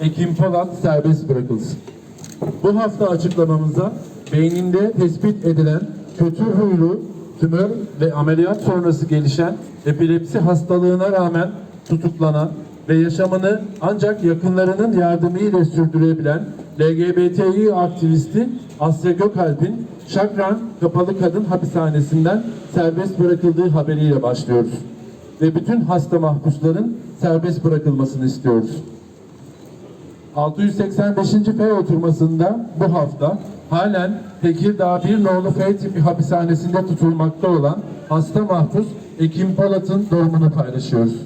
Ekim Polat serbest bırakılsın. Bu hafta açıklamamıza beyninde tespit edilen kötü huylu, tümör ve ameliyat sonrası gelişen epilepsi hastalığına rağmen tutuklanan ve yaşamını ancak yakınlarının yardımıyla sürdürebilen LGBTİ aktivisti Asya Gökalp'in Şakran Kapalı Kadın Hapishanesi'nden serbest bırakıldığı haberiyle başlıyoruz. Ve bütün hasta mahpusların serbest bırakılmasını istiyoruz. 685. F oturmasında bu hafta halen Tekirdağ bir nolu F tipi hapishanesinde tutulmakta olan hasta mahpus Ekim Polat'ın durumunu paylaşıyoruz.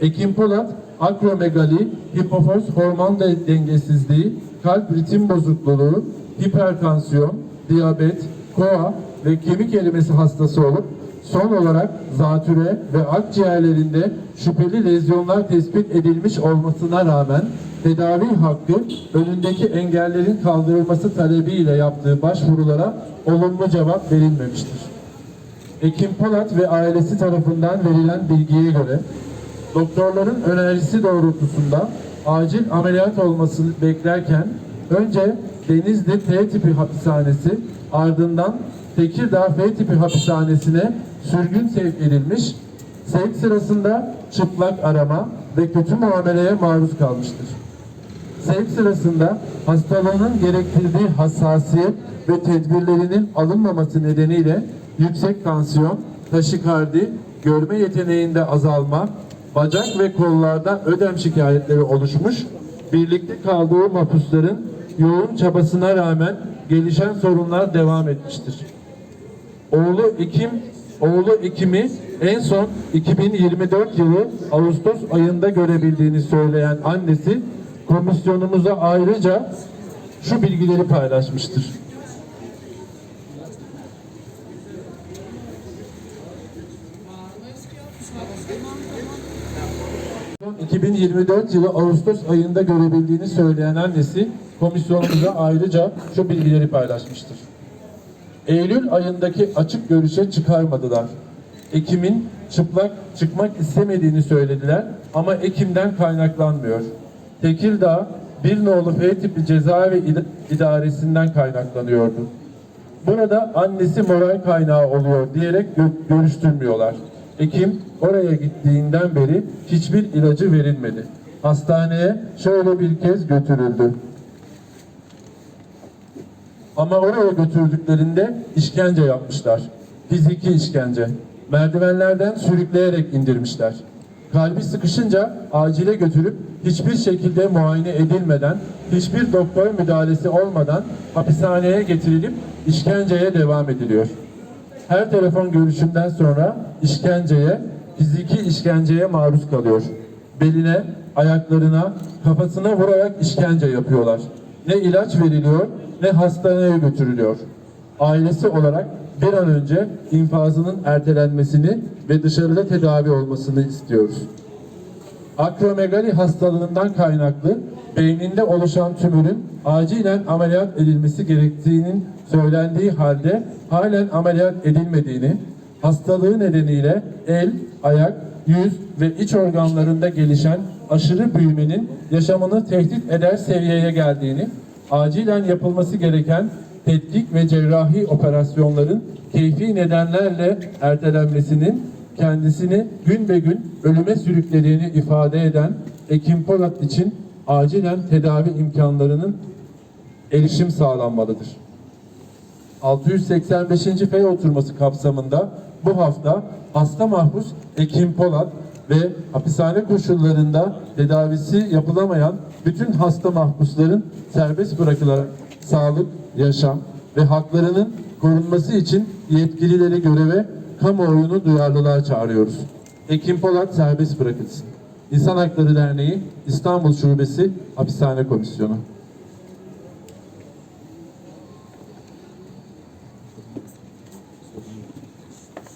Ekim Polat, akromegali, hipofiz hormon de- dengesizliği, kalp ritim bozukluğu, hipertansiyon, diyabet, koa ve kemik erimesi hastası olup son olarak zatüre ve akciğerlerinde şüpheli lezyonlar tespit edilmiş olmasına rağmen tedavi hakkı önündeki engellerin kaldırılması talebiyle yaptığı başvurulara olumlu cevap verilmemiştir. Ekim Polat ve ailesi tarafından verilen bilgiye göre doktorların önerisi doğrultusunda acil ameliyat olmasını beklerken önce Denizli T tipi hapishanesi ardından Tekirdağ F tipi hapishanesine sürgün sevk edilmiş, sevk sırasında çıplak arama ve kötü muameleye maruz kalmıştır. Sevk sırasında hastalığının gerektirdiği hassasiyet ve tedbirlerinin alınmaması nedeniyle yüksek tansiyon, taşikardi, görme yeteneğinde azalma, bacak ve kollarda ödem şikayetleri oluşmuş, birlikte kaldığı mahpusların yoğun çabasına rağmen gelişen sorunlar devam etmiştir. Oğlu Ekim oğlu Ekim'i en son 2024 yılı Ağustos ayında görebildiğini söyleyen annesi komisyonumuza ayrıca şu bilgileri paylaşmıştır. Son 2024 yılı Ağustos ayında görebildiğini söyleyen annesi komisyonumuza ayrıca şu bilgileri paylaşmıştır. Eylül ayındaki açık görüşe çıkarmadılar. Ekim'in çıplak çıkmak istemediğini söylediler ama Ekim'den kaynaklanmıyor. Tekirdağ bir nolu F tipi cezaevi id- idaresinden kaynaklanıyordu. Burada annesi moral kaynağı oluyor diyerek gö- görüştürmüyorlar. Ekim oraya gittiğinden beri hiçbir ilacı verilmedi. Hastaneye şöyle bir kez götürüldü. Ama oraya götürdüklerinde işkence yapmışlar. Fiziki işkence. Merdivenlerden sürükleyerek indirmişler. Kalbi sıkışınca acile götürüp hiçbir şekilde muayene edilmeden, hiçbir doktor müdahalesi olmadan hapishaneye getirilip işkenceye devam ediliyor. Her telefon görüşünden sonra işkenceye, fiziki işkenceye maruz kalıyor. Beline, ayaklarına, kafasına vurarak işkence yapıyorlar. Ne ilaç veriliyor ne hastaneye götürülüyor. Ailesi olarak bir an önce infazının ertelenmesini ve dışarıda tedavi olmasını istiyoruz. Akromegali hastalığından kaynaklı beyninde oluşan tümörün acilen ameliyat edilmesi gerektiğinin söylendiği halde halen ameliyat edilmediğini, hastalığı nedeniyle el, ayak, yüz ve iç organlarında gelişen aşırı büyümenin yaşamını tehdit eder seviyeye geldiğini, acilen yapılması gereken tetkik ve cerrahi operasyonların keyfi nedenlerle ertelenmesinin kendisini gün be gün ölüme sürüklediğini ifade eden Ekim Polat için acilen tedavi imkanlarının erişim sağlanmalıdır. 685. F oturması kapsamında bu hafta hasta mahpus Ekim Polat ve hapishane koşullarında tedavisi yapılamayan bütün hasta mahpusların serbest bırakılarak sağlık, yaşam ve haklarının korunması için yetkilileri göreve, kamuoyunu duyarlılığa çağırıyoruz. Ekim Polat serbest bırakılsın. İnsan Hakları Derneği İstanbul Şubesi Hapishane Komisyonu.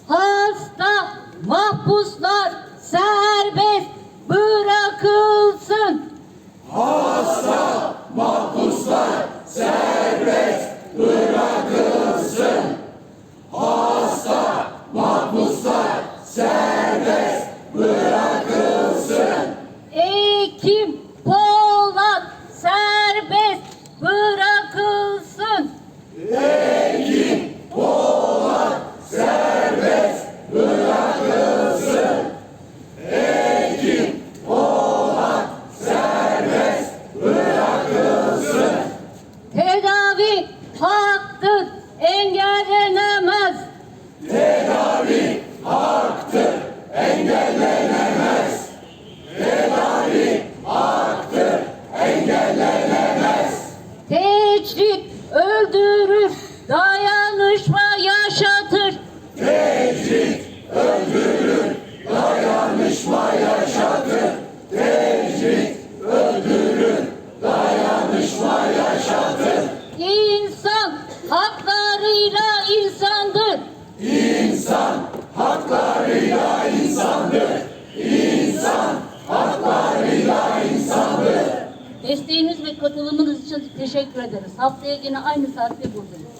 Hasta mahpuslar serbest bırakılsın. Ekim Polat Tehdit öldürür, dayanışma yaşatır. Tehdit öldürür, dayanışma yaşatır. Desteğiniz ve katılımınız için teşekkür ederiz. Haftaya yine aynı saatte buradayız.